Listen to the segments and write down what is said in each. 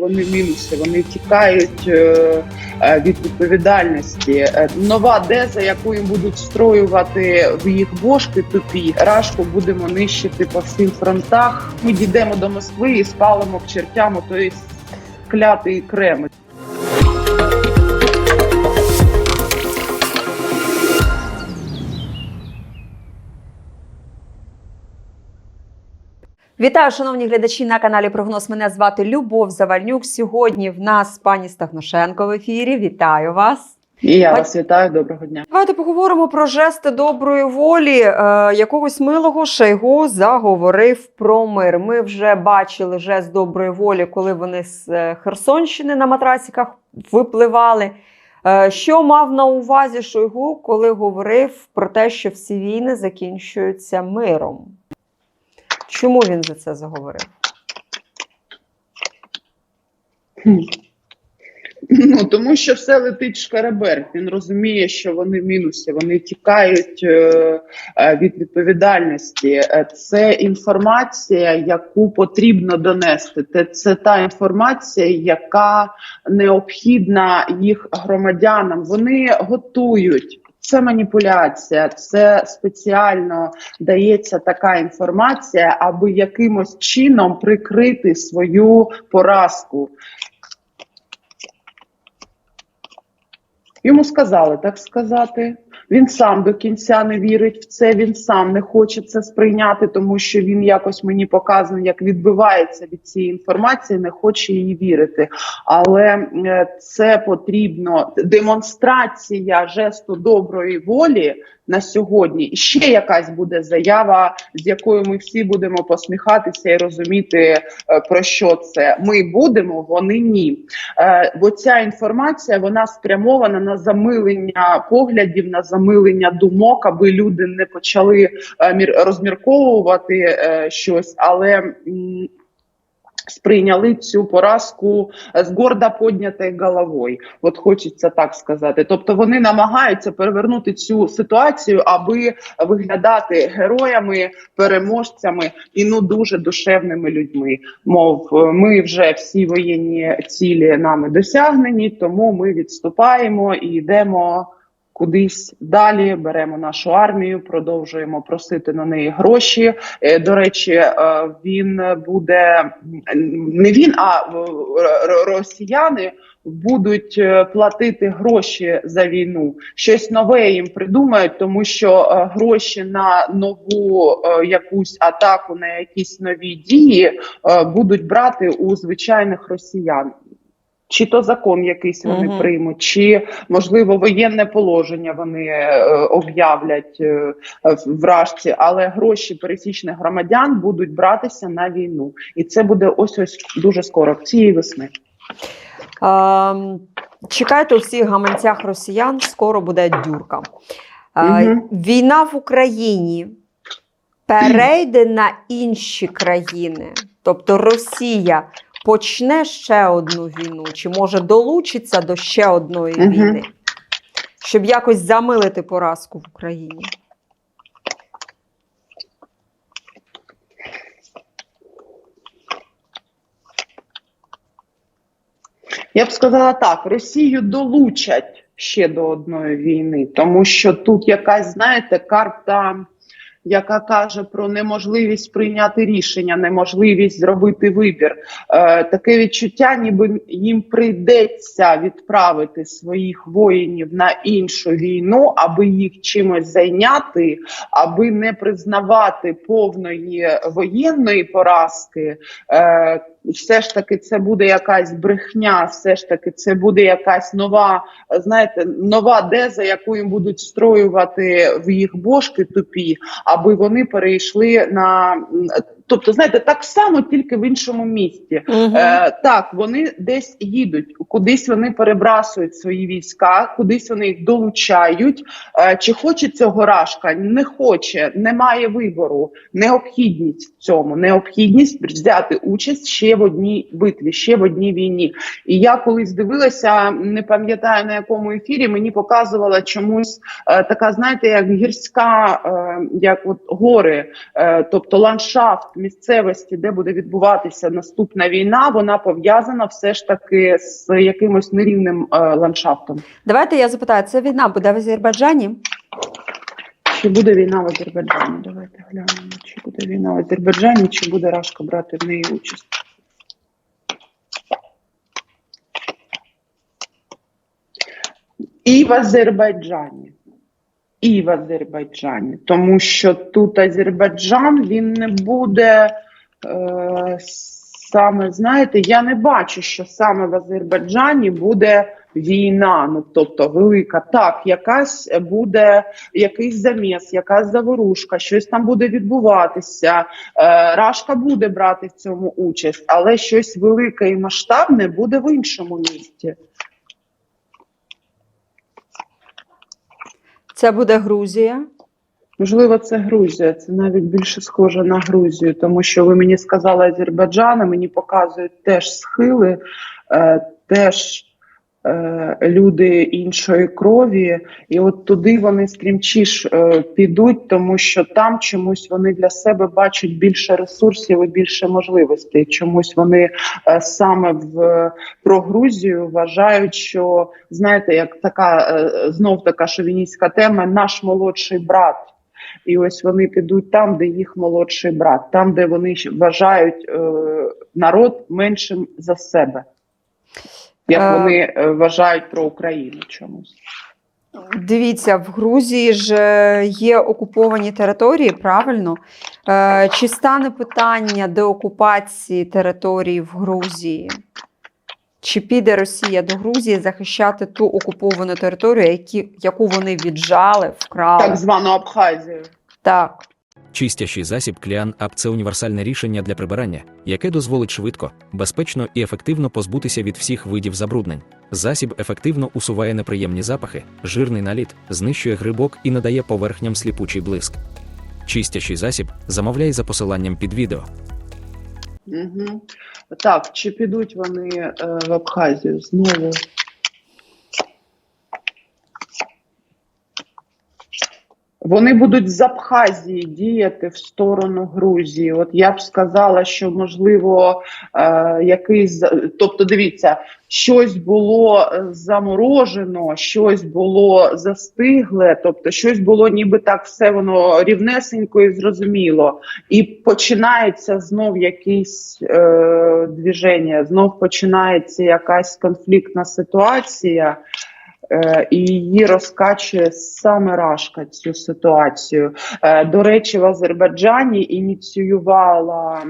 вони мінусі, вони тікають е, е, від відповідальності. Е, Нова деза, яку їм будуть встроювати в їх бошки тупі, рашку будемо нищити по всім фронтах. Ми дійдемо до Москви і спалимо к чертям той клятий Кремль. Вітаю, шановні глядачі на каналі Прогноз. Мене звати Любов Завальнюк. Сьогодні в нас пані Стахношенко в ефірі. Вітаю вас. І я вас вітаю. Доброго дня. Давайте поговоримо про жести доброї волі. Е, якогось милого Шойгу заговорив про мир. Ми вже бачили жест доброї волі, коли вони з е, Херсонщини на матрасиках випливали. Е, що мав на увазі Шойгу, коли говорив про те, що всі війни закінчуються миром? Чому він за це заговорив? Ну тому що все летить шкарабер. Він розуміє, що вони в мінусі, вони тікають е, е, від відповідальності. Е, Це інформація, яку потрібно донести. Це та інформація, яка необхідна їх громадянам. Вони готують. Це маніпуляція, це спеціально дається така інформація, аби якимось чином прикрити свою поразку. Йому сказали так сказати. Він сам до кінця не вірить в це. Він сам не хоче це сприйняти, тому що він якось мені показує, як відбивається від цієї інформації, не хоче її вірити. Але е, це потрібно демонстрація жесту доброї волі на сьогодні. І ще якась буде заява, з якою ми всі будемо посміхатися і розуміти е, про що це. Ми будемо, вони ні. Е, бо ця інформація вона спрямована на замилення поглядів, на замилення думок, аби люди не почали е, мір- розмірковувати е, щось, але. Сприйняли цю поразку з гордо піднятою головою. От хочеться так сказати. Тобто вони намагаються перевернути цю ситуацію, аби виглядати героями, переможцями і ну дуже душевними людьми. Мов е, ми вже всі воєнні цілі нами досягнені, тому ми відступаємо і йдемо кудись далі. Беремо нашу армію, продовжуємо просити на неї гроші. Е, До речі, е, він буде не він, а е, росіяни. Будуть платити гроші за війну, щось нове їм придумають, тому що гроші на нову якусь атаку, на якісь нові дії будуть брати у звичайних росіян. Чи то закон якийсь вони Мгм. приймуть, чи можливо воєнне положення вони е, об'являть е, в Рашці, але гроші пересічних громадян будуть братися на війну, і це буде ось ось дуже скоро, цієї весни. Ем, чекайте у всіх гаманцях росіян, скоро буде дюрка. Е, Мгм. Війна в Україні перейде на інші країни, тобто Росія почне ще одну війну, чи може долучиться до ще одної Мгм. війни, щоб якось замилити поразку в Україні. Я б сказала так: Росію долучать ще до одної війни, тому що тут якась, знаєте, карта. Яка каже про неможливість прийняти рішення, неможливість зробити вибір, е, таке відчуття, ніби їм прийдеться відправити своїх воїнів на іншу війну, аби їх чимось зайняти, аби не признавати повної воєнної поразки. Е, все ж таки, це буде якась брехня, все ж таки, це буде якась нова, знаєте, нова деза, яку їм будуть строювати в їх бошки тупі, аби вони перейшли на тобто, знаєте, так само, тільки в іншому місті. Мгм. Е, так, вони десь їдуть, кудись вони перебрасують свої війська, кудись вони їх долучають. Е, чи хоче цього Рашка? Не хоче, немає вибору. Необхідність в цьому, необхідність взяти участь ще в одній битві, ще в одній війні. І я колись дивилася, не пам'ятаю на якому ефірі, мені показувала чомусь е, така, знаєте, як гірська, е, як от гори, е, тобто ландшафт місцевості, де буде відбуватися наступна війна, вона пов'язана все ж таки з якимось нерівним е, ландшафтом. Давайте я запитаю, це війна буде в Азербайджані? Чи буде війна в Азербайджані? Давайте глянемо. Чи буде війна в Азербайджані, чи буде Рашка брати в неї участь? І в Азербайджані. І в Азербайджані. Тому що тут Азербайджан він не буде е, саме, знаєте, я не бачу, що саме в Азербайджані буде війна. Ну тобто велика. Так, якась буде якийсь заміс, якась заворушка, щось там буде відбуватися. Е, Рашка буде брати в цьому участь, але щось велике і масштабне буде в іншому місті. Це буде Грузія. Можливо, це Грузія. Це навіть більше схоже на Грузію, тому що ви мені сказали Азербайджан, а мені показують теж схили, е, теж люди іншої крові, і от туди вони стрімчіш е, підуть, тому що там чомусь вони для себе бачать більше ресурсів і більше можливостей. Чомусь вони е, саме в про Грузію вважають, що знаєте, як така е, знов така шовіністська тема, наш молодший брат. І ось вони підуть там, де їх молодший брат, там, де вони вважають е, народ меншим за себе, як Е. вони е, вважають про Україну чомусь. Дивіться, в Грузії ж е, є окуповані території, правильно? Чи стане питання деокупації території в Грузії? Чи піде Росія до Грузії захищати ту окуповану територію, які, яку вони віджали, вкрали? Так звану Абхазію. Так. Чистящий засіб Кліан Ап це універсальне рішення для прибирання, яке дозволить швидко, безпечно і ефективно позбутися від всіх видів забруднень. Засіб ефективно усуває неприємні запахи, жирний наліт, знищує грибок і надає поверхням сліпучий блиск. Чистящий засіб замовляй за посиланням під відео. Угу. Так, чи підуть вони е, в Абхазію знову? Вони будуть з Абхазії діяти в сторону Грузії. От я б сказала, що можливо е, якийсь тобто, дивіться, щось було е, заморожено, щось було застигле, тобто щось було ніби так все воно рівнесенько і зрозуміло. І починається знов якесь е, движення, знов починається якась конфліктна ситуація. Е, і її розкачує саме Рашка цю ситуацію. Е, До речі, в Азербайджані ініціювала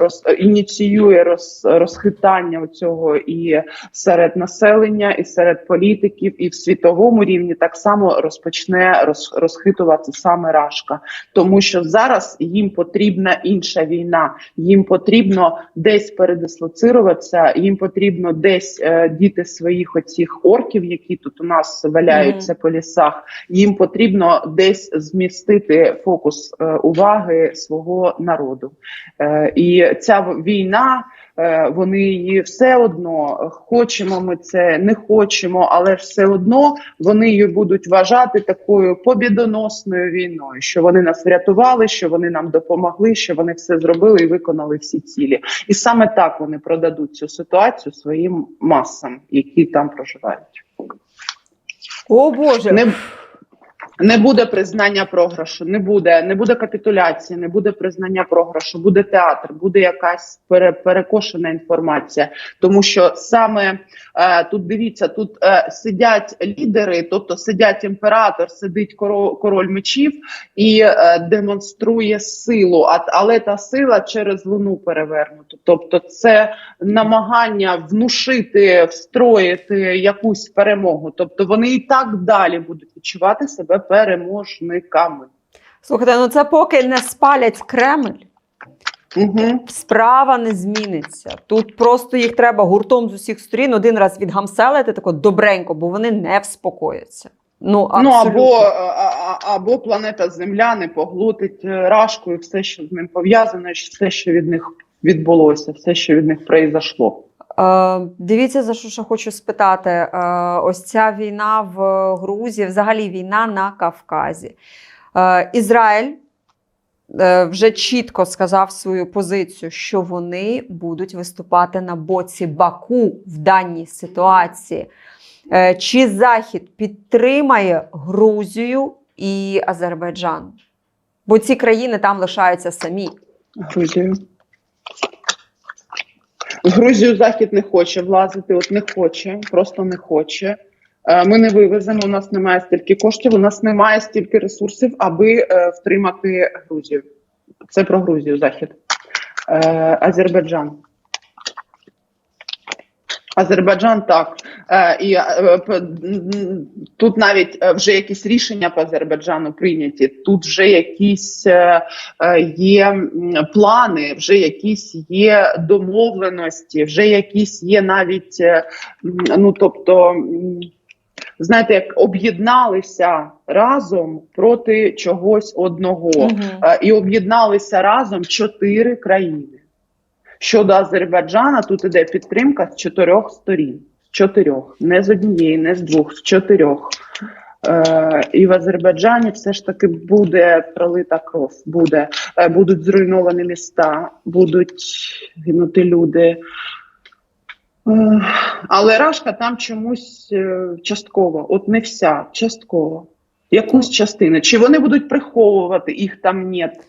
роз, ініціює роз, розхитання цього і серед населення, і серед політиків, і в світовому рівні так само розпочне роз, розхитувати саме Рашка, тому що зараз їм потрібна інша війна. Їм потрібно десь передислоцируватися, їм потрібно десь е, діти своїх оцих орків, які тут у нас валяються по лісах. Їм потрібно десь змістити фокус е, уваги свого народу. Е, і ця війна. е, Вони її все одно хочемо. Ми це не хочемо, але все одно вони її будуть вважати такою побідоносною війною, що вони нас врятували, що вони нам допомогли, що вони все зробили і виконали всі цілі. І саме так вони продадуть цю ситуацію своїм масам, які там проживають. О Боже, Не, не буде признання програшу, не буде, не буде капітуляції, не буде признання програшу, буде театр, буде якась пере, перекошена інформація. Тому що саме е, тут дивіться, тут е, сидять лідери, тобто сидять імператор, сидить король, король мечів і е, демонструє силу. А, але та сила через луну перевернута. Тобто, це намагання внушити, встроїти якусь перемогу. Тобто вони і так далі будуть відчувати себе переможниками. слухайте, ну це поки не спалять Кремль. Угу. Справа не зміниться. Тут просто їх треба гуртом з усіх сторін один раз відгамселити тако добренько, бо вони не вспокояться. Ну, Ну або, а- або планета Земля не поглотить е, рашку і все, що з ним пов'язано, все, що від них відбулося, все, що від них произошло. Е, дивіться, за що ще хочу спитати. Е, ось ця війна в Грузії, взагалі війна на Кавказі. Е, Ізраїль вже чітко сказав свою позицію, що вони будуть виступати на боці Баку в даній ситуації. Чи Захід підтримає Грузію і Азербайджан? Бо ці країни там лишаються самі. Грузію. Грузію Захід не хоче влазити, от не хоче, просто не хоче. Е, Ми не вивеземо, у нас немає стільки коштів, у нас немає стільки ресурсів, аби е, втримати Грузію. Це про Грузію, Захід. Е, Азербайджан. Азербайджан так. Е, і е, тут навіть е, вже якісь рішення по Азербайджану прийняті. Тут вже якісь є плани, вже якісь є домовленості, вже якісь є навіть е, ну тобто. Знаєте, як об'єдналися разом проти чогось одного. Е, і об'єдналися разом чотири країни. Щодо Азербайджана, тут іде підтримка з чотирьох сторін. З чотирьох, не з однієї, не з двох, з чотирьох. Е, і в Азербайджані все ж таки буде пролита кров. Буде, е, будуть зруйновані міста, будуть гинути люди. Е, але Рашка там чомусь е, частково, от не вся, частково. Якусь частину. Чи вони будуть приховувати, їх там нет.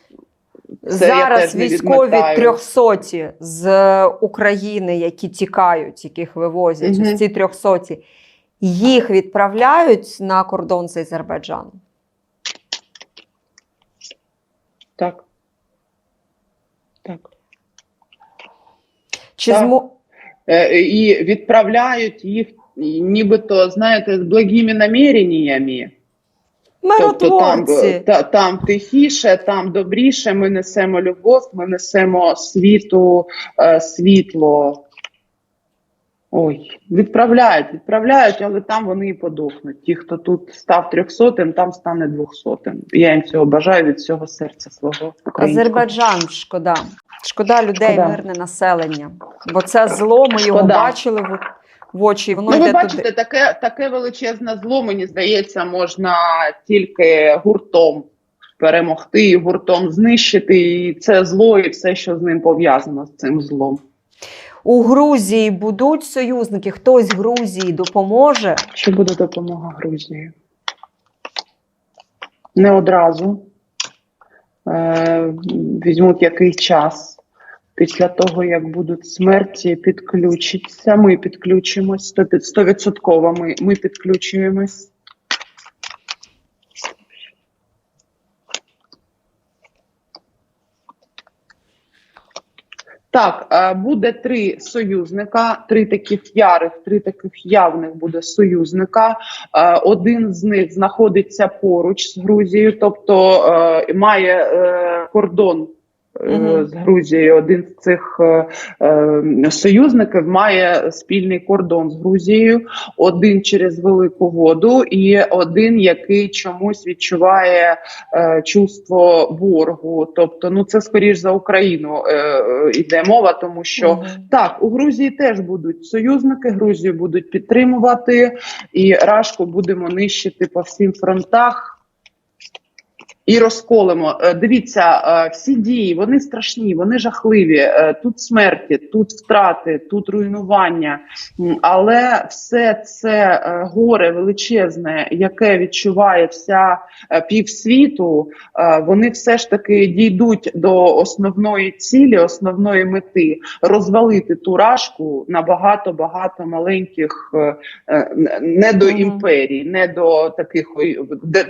Це Зараз військові трьохсоті з України, які тікають, яких вивозять, Мгм. ось ці трьохсоті, їх відправляють на кордон з Азербайджаном. Так. Так. Чи Так. змо... Е, і відправляють їх, нібито, знаєте, з благими наміреннями. Тобто там, та, там тихіше, там добріше. Ми несемо любов, ми несемо світу, е, світло. Ой, відправляють, відправляють, але там вони і подохнуть. Ті, хто тут став трьохсотим, там стане двохсотим. Я їм цього бажаю від всього серця свого. Азербайджан шкода. Шкода людей, Шкода. мирне населення. Бо це зло, ми його бачили в, в очі. Воно Ну, ви бачите, туди. таке, таке величезне зло, мені здається, можна тільки гуртом перемогти, і гуртом знищити. І це зло, і все, що з ним пов'язано з цим злом. У Грузії будуть союзники. Хтось Грузії допоможе. Чи буде допомога Грузії? Не одразу. Е, візьмуть який час. Після того, як будуть смерті, підключаться. Ми підключимось. Стовідсотково ми, ми підключуємось. Так, е, буде три союзника, три таких ярих, три таких явних буде союзника. Е, Один з них знаходиться поруч з Грузією, тобто е, має кордон. Е, З Грузією один з цих е, е, союзників має спільний кордон з Грузією, один через велику воду, і один, який чомусь відчуває чувство боргу. Тобто, ну це скоріш за Україну йде мова, тому що так, у Грузії теж будуть союзники, Грузію будуть підтримувати, і Рашку будемо нищити по всім фронтах. І розколемо. Е, Дивіться, е, всі дії вони страшні, вони жахливі. Е, Тут смерті, тут втрати, тут руйнування. Але все це горе величезне, яке відчуває вся півсвіту, вони все ж таки дійдуть до основної цілі, основної мети розвалити ту рашку на багато багато маленьких, не до Мгм. імперій, не до таких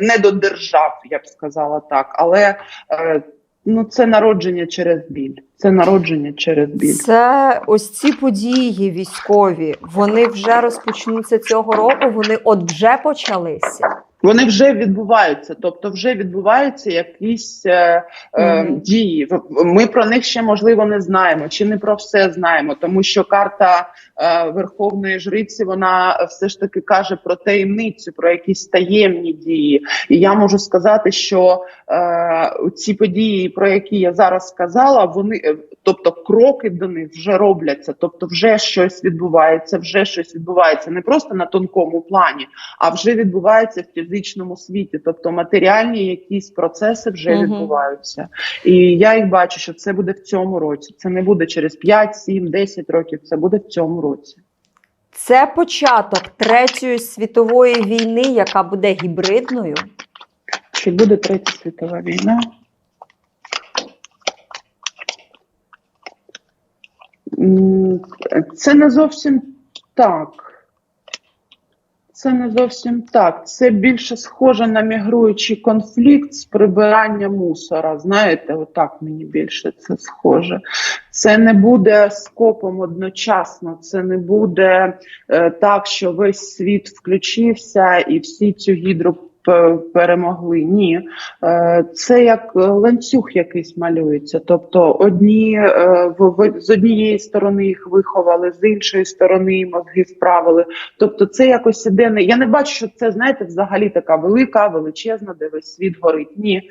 не до держав, я б сказала так. Але е, ну це народження через біль. Це народження через біль. Це ось ці події військові. Вони вже розпочнуться цього року. Вони от вже почалися. Вони вже відбуваються, тобто вже відбуваються якісь е, е, дії. Ми про них ще можливо не знаємо, чи не про все знаємо, тому що карта е, Верховної Жриці вона все ж таки каже про таємницю, про якісь таємні дії. І я можу сказати, що е, ці події, про які я зараз сказала, вони е, тобто кроки до них вже робляться, тобто вже щось відбувається, вже щось відбувається не просто на тонкому плані, а вже відбувається в фізичному фізичному світі, тобто матеріальні якісь процеси вже Мгм. відбуваються. І я їх бачу, що це буде в цьому році. Це не буде через 5, 7, 10 років. Це буде в цьому році. Це початок третьої світової війни, яка буде гібридною. Чи буде третя світова війна? Це не зовсім так. Це не зовсім так. Це більше схоже на мігруючий конфлікт з прибирання мусора. Знаєте, отак мені більше це схоже. Це не буде скопом одночасно. Це не буде е, так, що весь світ включився і всі цю гідру п- перемогли. Ні, Е, це як е, ланцюг якийсь малюється. Тобто, одні е, з однієї сторони їх виховали, з іншої сторони мозги вправили. Тобто, це якось іде. не- Я не бачу, що це знаєте, взагалі така велика, величезна, де весь світ горить. Ні.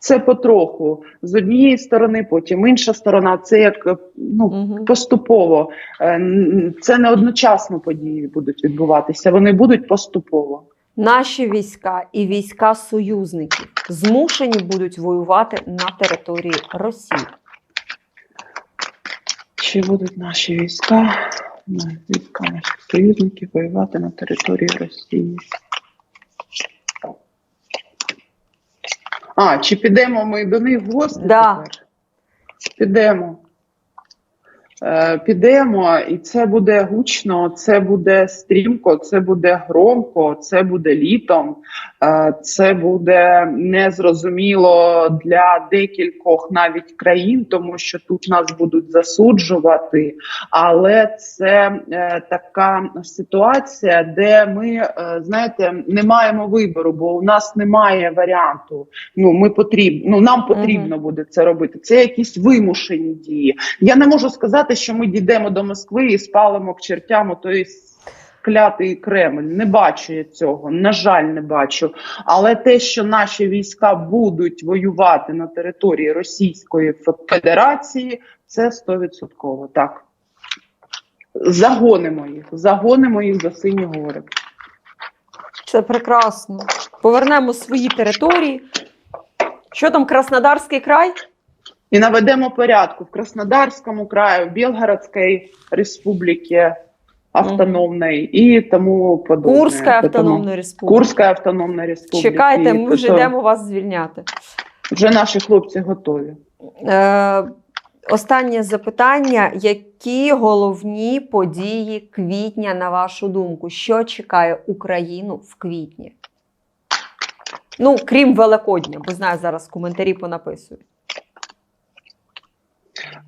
Це потроху з однієї сторони, потім інша сторона. Це як е, ну Мгм. поступово. Е, Це не одночасно події будуть відбуватися. Вони будуть поступово. Наші війська і війська союзників змушені будуть воювати на території Росії. Чи будуть наші війська, війська наших союзників воювати на території Росії? А, чи підемо ми до них в гості Да. тепер? Підемо. Е, підемо, і це буде гучно, це буде стрімко, це буде громко, це буде літом, е, це буде незрозуміло для декількох навіть країн, тому що тут нас будуть засуджувати. Але це е, така ситуація, де ми знаєте не маємо вибору, бо у нас немає варіанту. Ну ми потрібно, ну нам потрібно буде це робити. Це якісь вимушені дії. Я не можу сказати, що ми дійдемо до Москви і спалимо к чертям той клятий Кремль. Не бачу я цього. На жаль, не бачу. Але те, що наші війська будуть воювати на території Російської Федерації, це стовідсотково так. Загонимо їх, загонимо їх за сині гори. Це прекрасно. Повернемо свої території. Що там, Краснодарський край? І наведемо порядку в Краснодарському краї, в Білгородській республіці автономної і тому подобне. Курська автономна республіка. Курська автономна республіка. Чекайте, ми вже йдемо вас звільняти. Вже наші хлопці готові. Е, останнє запитання: які головні події квітня, на вашу думку? Що чекає Україну в квітні? Ну, крім Великодня, бо знаю, зараз коментарі понаписують.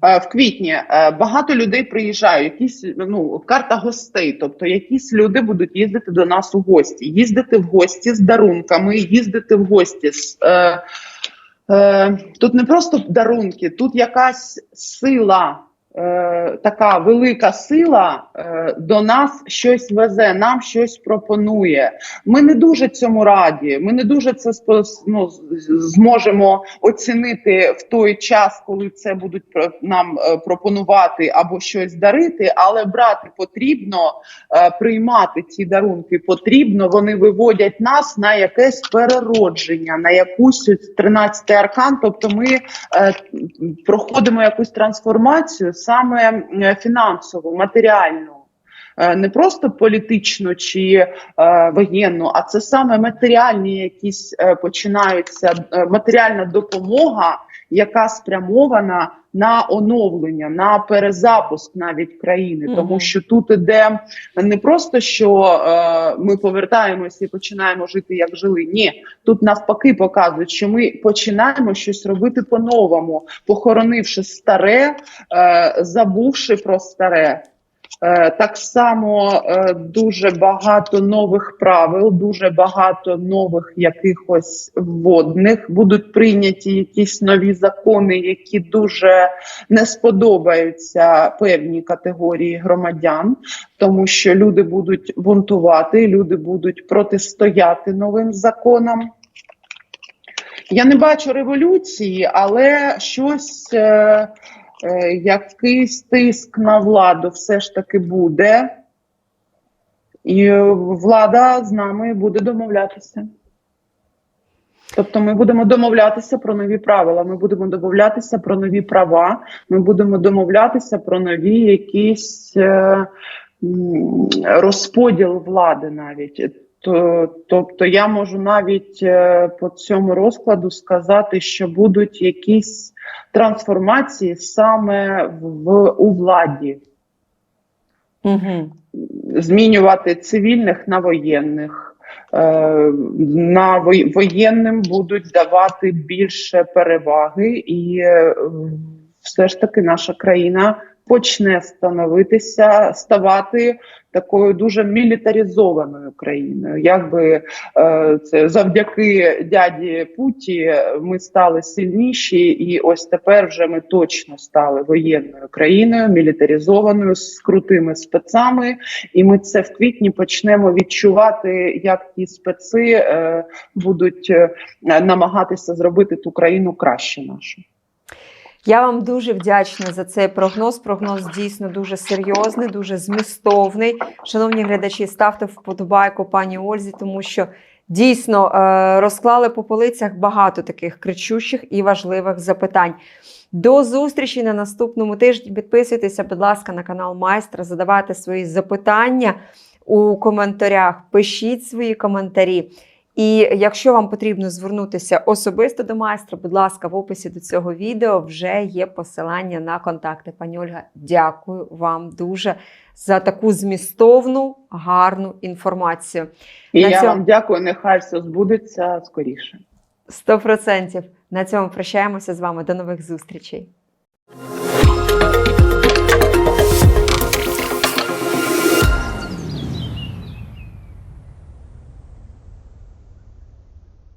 Е, В квітні е, багато людей приїжджають, якісь ну карта гостей. Тобто, якісь люди будуть їздити до нас у гості, їздити в гості з дарунками, їздити в гості з е, е, тут не просто дарунки, тут якась сила. Е, Така велика сила е, до нас щось везе, нам щось пропонує. Ми не дуже цьому раді. Ми не дуже це ну, зможемо оцінити в той час, коли це будуть нам е, пропонувати або щось дарити. Але брати потрібно, е, приймати ці дарунки потрібно. Вони виводять нас на якесь переродження, на якусь ось 13 аркан. Тобто, ми е, проходимо якусь трансформацію саме е, фінансову, матеріальну. Е, Не просто політичну чи е, воєнну, а це саме матеріальні якісь е, починаються е, матеріальна допомога, яка спрямована на оновлення, на перезапуск навіть країни, Мгм. тому що тут іде не просто що е, ми повертаємося і починаємо жити як жили. Ні, тут навпаки показують, що ми починаємо щось робити по-новому, похоронивши старе, е, забувши про старе. Е, Так само е, дуже багато нових правил, дуже багато нових якихось вводних будуть прийняті якісь нові закони, які дуже не сподобаються певній категорії громадян, тому що люди будуть бунтувати, люди будуть протистояти новим законам. Я не бачу революції, але щось, е, якийсь тиск на владу все ж таки буде, і влада з нами буде домовлятися. Тобто ми будемо домовлятися про нові правила, ми будемо домовлятися про нові права, ми будемо домовлятися про нові якісь е, розподіл влади навіть. То, тобто я можу навіть е, по цьому розкладу сказати, що будуть якісь трансформації саме в у владі, Угу. змінювати цивільних на воєнних. Е, На воєнним будуть давати більше переваги, і е, все ж таки наша країна почне становитися, ставати такою дуже мілітаризованою країною. Якби е, це завдяки дяді Путі ми стали сильніші, і ось тепер вже ми точно стали воєнною країною, мілітаризованою з крутими спецами. І ми це в квітні почнемо відчувати, як ті специ е, будуть е, намагатися зробити ту країну краще нашу. Я вам дуже вдячна за цей прогноз. Прогноз дійсно дуже серйозний, дуже змістовний. Шановні глядачі, ставте вподобайку пані Ользі, тому що дійсно е, розклали по полицях багато таких кричущих і важливих запитань. До зустрічі на наступному тижні. Підписуйтеся, будь ласка, на канал Майстра, задавайте свої запитання у коментарях, пишіть свої коментарі. І якщо вам потрібно звернутися особисто до майстра, будь ласка, в описі до цього відео вже є посилання на контакти. Пані Ольга, дякую вам дуже за таку змістовну, гарну інформацію. І На я цьому- вам дякую. Нехай все збудеться скоріше. Сто процентів. На цьому прощаємося з вами. До нових зустрічей.